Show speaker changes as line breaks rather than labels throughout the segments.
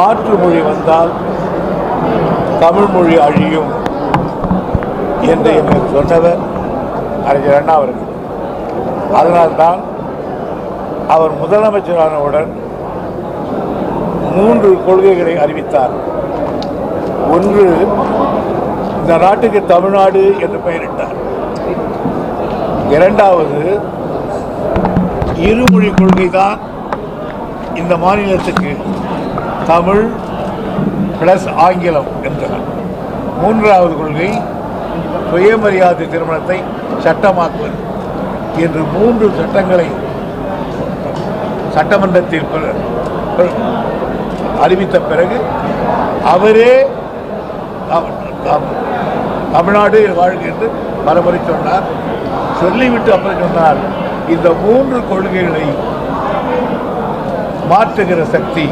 மாற்று மொழி வந்தால் தமிழ் மொழி அழியும் என்று எனக்கு சொன்னவர் அறிஞர் அண்ணா அவர்கள். அதனால்தான் அவர் முதலமைச்சரானவுடன் மூன்று கொள்கைகளை அறிவித்தார். ஒன்று இந்த நாட்டுக்கு தமிழ்நாடு என்று பெயரிட்டார். இரண்டாவது இருமொழி கொள்கை தான் இந்த மாநிலத்துக்கு தமிழ் பிளஸ் ஆங்கிலம் என்றார் மூன்றாவது கொள்கை சுயமரியாதை திருமணத்தை சட்டமாக்குவது. என்று மூன்று சட்டங்களை சட்டமன்றத்தில் அறிவித்த பிறகு அவரே தமிழ்நாடு வாழ்க என்று பலமுறை சொன்னார். சொல்லிவிட்டு அப்புறம் சொன்னார். இந்த மூன்று கொள்கைகளை மாற்றுகிற சக்தி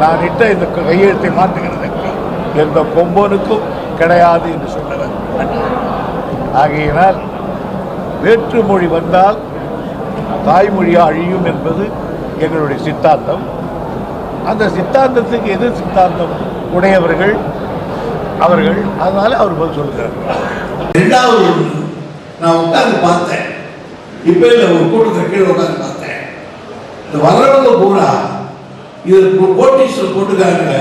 நான் இட்ட இந்த கையெழுத்தை மாற்றுகிற எந்த கொம்பனுக்கும் கிடையாது என்று சொன்னவர். ஆகையினால் வேற்று மொழி வந்தால் தாய்மொழியாக அழியும் என்பது எங்களுடைய சித்தாந்தம். அந்த சித்தாந்தத்துக்கு எது சித்தாந்தம் உடையவர்கள் அவர்கள் அதனால அவர் பதில் சொல்கிறார்.
ரெண்டாவது நான் உட்கார்ந்து பார்த்தேன். இப்போ இல்லை ஒரு கூட்டத்தில் கீழே உட்கார்ந்து பார்த்தேன். இந்த வர்றவங்க பூரா இதற்கு கோட்டீஸ்வரர் போட்டுக்காங்க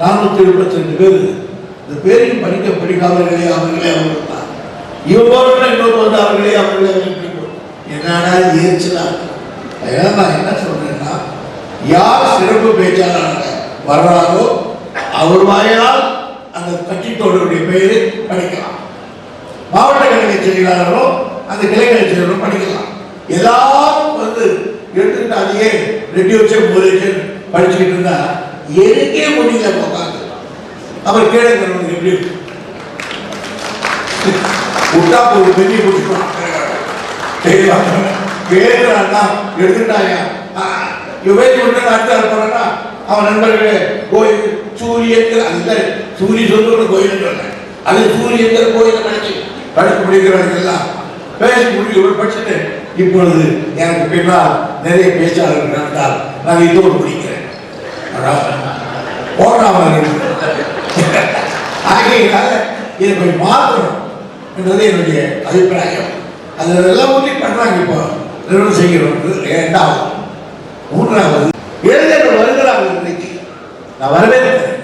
நானூத்தி எழுபத்தி ரெண்டு பேர். இந்த பேரையும் படிக்க படிக்காதவர்களே அவர்களே அவர்கள் தான் இவன் இன்னொரு வந்து அவர்களே அவர்களே என்னன்னா பிடிக்கும் அதனால நான் என்ன சொல்றேன்னா யார் சிறப்பு பேச்சாளராக வர்றாரோ அவர் வாயினால் அந்த கட்சித்தோழருடைய பெயரை படிக்கலாம். மாவட்ட கழக செயலாளரும் அந்த கிளைகளை செயலரும் படிக்கலாம். எல்லாரும் எடுத்துக்கிட்டு அதையே ரெண்டு வருஷம் மூணு வருஷம் படிச்சுக்கிட்டு இருந்தா எனக்கே முடியல உட்காந்து அவர் கீழே எப்படி விட்டா ஒரு பெரிய பிடிச்சிக்கலாம் கேட்கிறான்னா எடுத்துட்டாயா இவன் கொண்டு அடுத்த போறானா அவன் நண்பர்களே கோயில் சூரியன் அந்த சூரிய சொல்லுற கோயில் அது சூரியங்கிற கோயில் நினைச்சு படிக்க முடிகிறவர்கள் எல்லாம் பேசி முடிக்க ஒரு படிச்சுட்டு இப்பொழுது எனக்கு பின்னால் நிறைய பேச்சாளர்கள் நடந்தால் நான் இதோடு முடிக்கிறேன். போடாமல் ஆகையினால இதை போய் மாற்றணும் என்றது என்னுடைய அபிப்பிராயம். அது எல்லாம் ஊற்றி பண்றாங்க இப்போ. நிறுவனம் செய்கிறோம். இரண்டாவது மூன்றாவது இளைஞர்கள் வருகிறார்கள் இன்னைக்கு நான் வரவேற்கிறேன்.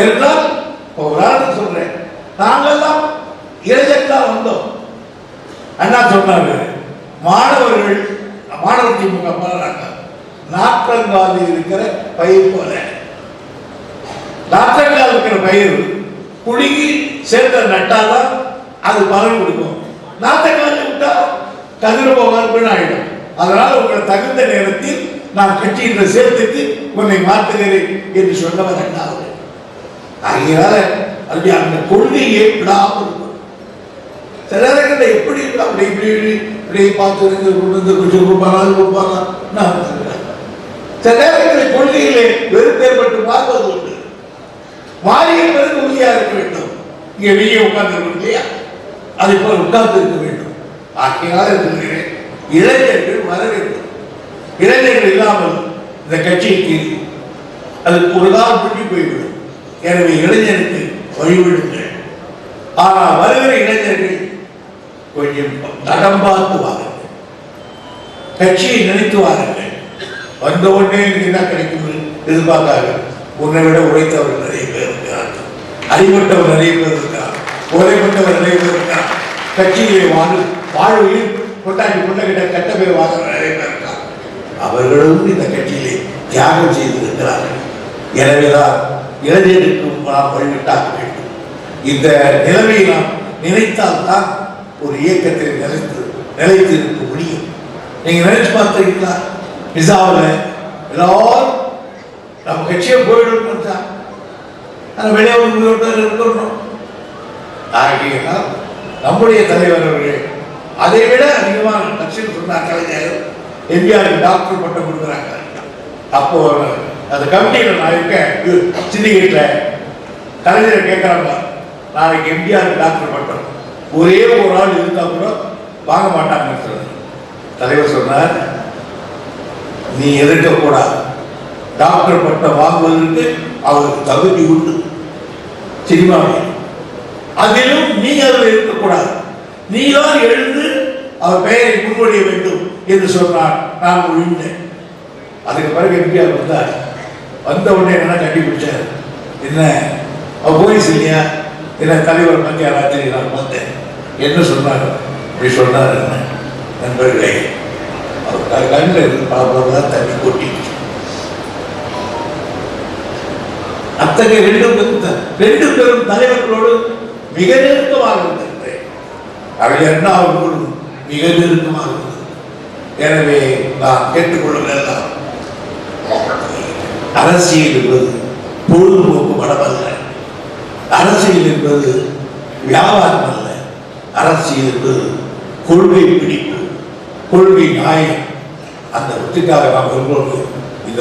என்றால் இப்போ ஒரு ஆள் சொல்றேன். நாங்கெல்லாம் இளைஞர்களாக வந்தோம். அண்ணா சொன்னாங்க மாணவர் மாணவர் திமுக பாடுறாங்க. நாற்றங்கால் இருக்கிற பயிர் போல. நாற்றங்கால் இருக்கிற பயிர். குழுங்கி சேர்ந்த நட்டாதான் அது பலன் கொடுக்கும். நாற்றங்கால் விட்டா கதிர போகாது வீணாயிடும். அதனால் உங்களை தகுந்த நேரத்தில் நான் கட்சியின் சேர்த்துக்கு உன்னை மாற்றுகிறேன் என்று சொன்னவர் அண்ணாவது ஆகியனால அப்படி அந்த கொள்கையை விடாமல் சில நேரங்களில் எப்படி இருக்கு அப்படி இப்படி இப்படி இப்படி பார்த்து இருந்து கொண்டு வந்து கொஞ்சம் கொடுப்பாரா அது நான் சில நேரங்களில் கொள்கையிலே வெறுப்பு ஏற்பட்டு பார்ப்பது உண்டு. மாறிய பிறகு உறுதியாக இருக்க வேண்டும். இங்கே வெளியே உட்கார்ந்து இல்லையா? அதை போல் உட்கார்ந்து இருக்க வேண்டும். ஆகையால் இருக்கிறேன் இளைஞர்கள் வர வேண்டும். இளைஞர்கள் இல்லாமல் இந்த கட்சிக்கு அது ஒரு நாள் பிடி போய்விடும். எனவே இளைஞருக்கு வழிவிடுங்கள். ஆனால் வருகிற இளைஞர்கள் கொஞ்சம் தடம் பார்த்து வாருங்கள் கட்சியை நினைத்து வாருங்கள் வந்த உடனே எனக்கு என்ன கிடைக்கும் எதிர்பார்க்காங்க உன்னை விட உழைத்தவர் நிறைய பேர் இருக்கிறார்கள். அறிவட்டவர் நிறைய பேர் இருக்கிறார் ஓலைப்பட்டவர் நிறைய பேர் இருக்கிறார் கட்சியிலே வாழ் வாழ்வில் கொண்டாடி பிள்ளைகிட்ட கட்ட பேர் வாங்குற நிறைய பேர் இருக்கிறார் அவர்களும் இந்த கட்சியிலே தியாகம் செய்திருக்கிறார்கள். எனவேதான் இளைஞருக்கும் நாம் வழிவிட்டாக வேண்டும். இந்த நிலைமையை நாம் நினைத்தால்தான் ஒரு இயக்கத்தில் நிலைத்து நிலைத்து இருக்க முடியும். நீங்க நினைச்சு பார்த்தீங்களா மிசாவில் எல்லாரும் நம்ம கட்சியை போயிடும் தான் ஆனால் வெளியே இருக்கணும். நம்முடைய தலைவர் அவர்கள் அதை விட அதிகமான லட்சியம் சொன்னார் கலைஞர். எம்ஜிஆருக்கு டாக்டர் பட்டம் கொடுக்குறாங்க. அப்போ அந்த கமிட்டியில் நான் இருக்கேன். சிண்டிகேட்டில் கலைஞரை கேட்குறாங்க நாளைக்கு எம்ஜிஆருக்கு டாக்டர் பட்டம். ஒரே ஒரு ஆள் இருந்தால் கூட வாங்க மாட்டாங்க தலைவர் சொன்னார் நீ எதிர்க்கக்கூடாது டாக்டர் பட்டம் வாங்குவதற்கு அவருக்கு தகுதி உண்டு. சினிமாவில் அதிலும் நீ அதில் இருக்கக்கூடாது. நீ தான் எழுந்து அவர் பெயரை முன்மொழிய வேண்டும் என்று சொன்னார். நான் ஒழிந்தேன் அதுக்கு பிறகு எம்ஜிஆர் வந்தார். வந்த உடனே என்ன கட்டி பிடிச்சார். என்ன? போலீஸ் இல்லையா? என்ன தலைவர் மத்திய ராத்திரி நான் பார்த்தேன் என்ன சொன்னார்? அப்படி சொன்னார் என்ன? நண்பர்களே அவர் கண்ணில் இருந்து பல தண்ணி கொட்டிட்டு அத்தகைய ரெண்டு ரெண்டு பெரும் தலைவர்களோடு மிக நெருக்கமாக இருந்திருக்கிறேன். அவர்கள் என்ன அவர்களோடு மிக நெருக்கமாக இருந்தது எனவே நான் கேட்டுக்கொள்ளுங்கள் அரசியல் என்பது பொழுதுபோக்கு படம் அல்ல அரசியல் என்பது வியாபாரம் அல்ல. அரசியலுக்கு கொள்கை பிடிப்பு கொள்கை நியாயம் அந்த ஒத்துக்காக நாம் வரும்போது இந்த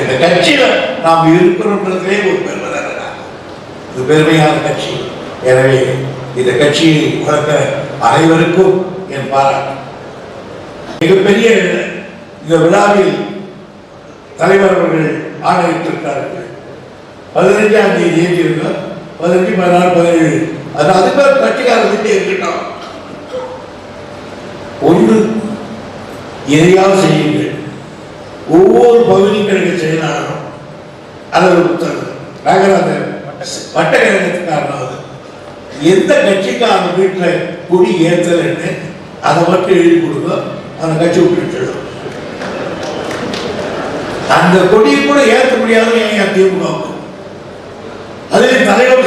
இந்த கட்சியில் நாம் இருக்கிறோன்றதே ஒரு பெருமதாக இது பெருமையான கட்சி. எனவே இந்த கட்சியை வளர்த்த அனைவருக்கும் என் பாராட்டு. மிகப்பெரிய இந்த விழாவில் தலைவர் அவர்கள் ஆணையிட்டிருக்கிறார்கள். பதினைஞ்சாம் தேதி ஏற்றியிருந்தார் பதினஞ்சு பதினாறு பதினேழு அது அதுக்கு கட்சிக்காரர்கிட்ட இருக்கட்டும். ஒன்று எதையாவது செய்யுங்கள். ஒவ்வொரு பகுதி கழக செயலாளரும் ஒரு புத்தகம் நாகராஜன் வட்டக்கழகத்துக்காரனாவது எந்த கட்சிக்காரன் வீட்டில் குடி ஏற்றலன்னு அதை மட்டும் எழுதி கொடுங்க. அந்த கட்சி விட்டு அந்த கொடியை கூட ஏற்ற முடியாத ஏன் திமுக அதில் தலைவர்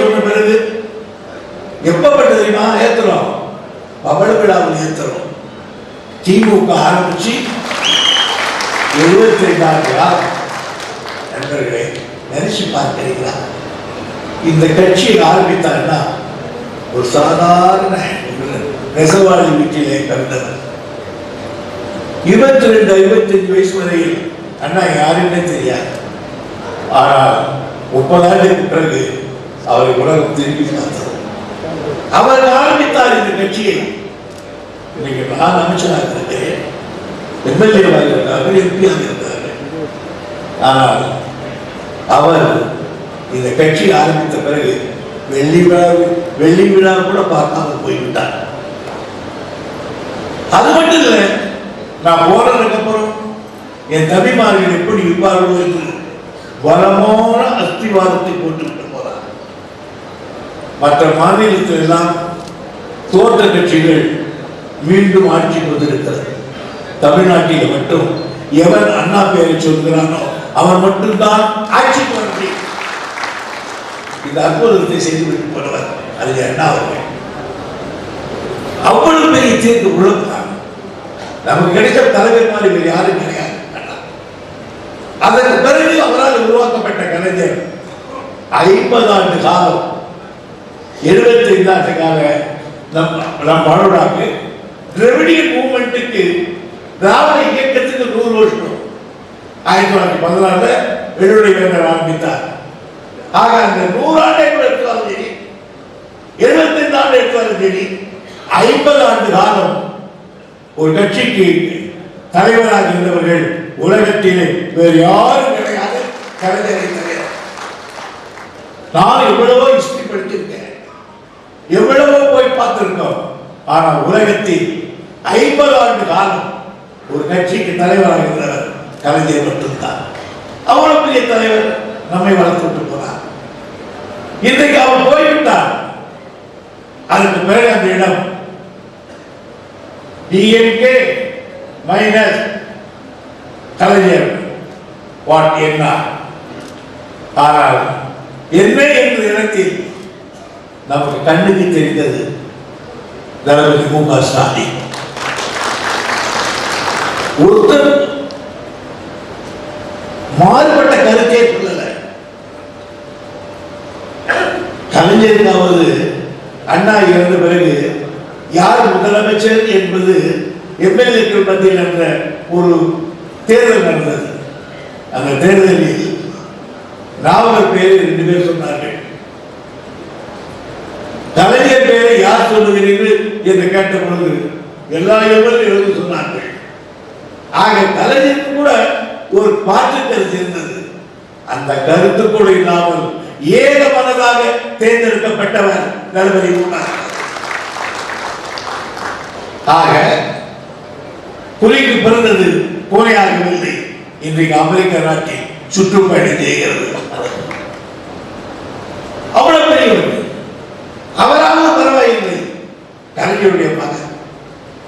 எப்பப்பட்ட தெரியுமா? ஏத்துறோம். பவள விழாவில் ஏத்துறோம். திமுக ஆரம்பிச்சு எழுபத்தி ரெண்டாவது நாள் நண்பர்களே நினைச்சு பார்க்கிறீங்களா இந்த கட்சியை ஆரம்பித்தார்னா ஒரு சாதாரண நெசவாளி வீட்டிலே பிறந்தவர். இருபத்தி ரெண்டு ஐம்பத்தஞ்சு வயசு வரையில் அண்ணா யாருன்னே தெரியாது. ஆனால் முப்பது ஆண்டுக்கு பிறகு அவரை உலகம் திரும்பி பார்த்தது அவர் ஆரம்பித்தார் இந்த கட்சியை. இன்னைக்கு நான் அமைச்சராக இருக்கேன் எம்எல்ஏவாக இருந்தார் எம்பியாக இருந்தார். ஆனால் அவர் இந்த கட்சி ஆரம்பித்த பிறகு வெள்ளி விழா வெள்ளி விழா கூட பார்க்காம போய்விட்டார். அது மட்டும் இல்லை நான் போனதுக்கு அப்புறம் என் தம்பிமார்கள் எப்படி இருப்பார்களோ என்று பலமான அஸ்திவாதத்தை போட்டுவிட்டார் மற்ற மாநிலத்தில் எல்லாம் தோற்ற கட்சிகள் மீண்டும் ஆட்சிக்கு வந்திருக்கிறது. தமிழ்நாட்டில் மட்டும் எவன் அண்ணா பெயரை சொல்கிறானோ அவன் மட்டும்தான் ஆட்சிக்கு வர முடியும். இந்த அற்புதத்தை செய்துவிட்டு போனவர் அது அண்ணா அவர்கள். அவ்வளவு பெரிய தீர்ப்பு உழப்பார். நமக்கு கிடைச்ச தலைவர் மாதிரி வேறு யாரும் கிடையாது. அதற்கு பிறகு அவரால் உருவாக்கப்பட்ட கலைஞர் ஐம்பது ஆண்டு காலம் எழுபத்தி ஐந்து ஆண்டு கால நம் நம் பரோடாக்கு திராவிடியன் மூமெண்ட்டுக்கு திராவிட இயக்கத்துக்கு நூறு வருஷம். ஆயிரத்தி தொள்ளாயிரத்தி பதினாறுல வெள்ளுடைய வேந்தர் ஆரம்பித்தார். ஆக அந்த நூறாண்டை கூட எடுத்தாலும் சரி எழுபத்தைந்து ஆண்டு எடுத்தாலும் சரி ஐம்பது ஆண்டு காலம் ஒரு கட்சிக்கு தலைவராக இருந்தவர்கள் உலகத்திலே வேறு யாரும் கிடையாது கலைஞரை தலைவர் நான் எவ்வளவோ ஹிஸ்டரி படிச்சிருக்கேன் எவ்வளவோ போய் பார்த்திருக்கோம். ஆனால் உலகத்தில் ஐம்பது ஆண்டு காலம் ஒரு கட்சிக்கு தலைவராக இருந்தவர் கலைஞர் மட்டும்தான். அவ்வளவு பெரிய தலைவர் நம்மை வளர்த்துட்டு போனார். இன்றைக்கு அவர் போய்விட்டார். அதுக்கு பிறகு அந்த இடம் டிஎம்கே மைனஸ் கலைஞர் வாட் என்ன ஆனால் என்ன என்ற இடத்தில் நமக்கு கண்ணுக்கு தெரிந்தது தளபதி மு க ஸ்டாலின். ஒருத்தர் மாறுபட்ட கருத்தே சொல்லல. கலைஞருக்காவது அண்ணா இறந்த பிறகு யார் முதலமைச்சர் என்பது எம்எல்ஏக்கள் மத்தியில் என்ற ஒரு தேர்தல் நடந்தது. அந்த தேர்தலில் ராவணர் பேர் ரெண்டு பேர் சொன்னார்கள் கலைஞர் பேரை யார் சொல்லுகிறீர்கள் என்று கேட்ட பொழுது எல்லா எம்எல்ஏ சொன்னார்கள். ஆக கலைஞருக்கு கூட ஒரு பாட்டு கருத்து இருந்தது அந்த கருத்து கூட இல்லாமல் ஏக மனதாக தேர்ந்தெடுக்கப்பட்டவர் தளபதி முன்னாள் ஆக புலிக்கு பிறந்தது பூனையாகவில்லை இன்றைக்கு அமெரிக்க நாட்டில் சுற்றுப்பயணம் செய்கிறது. அவ்வளவு பெரியவர்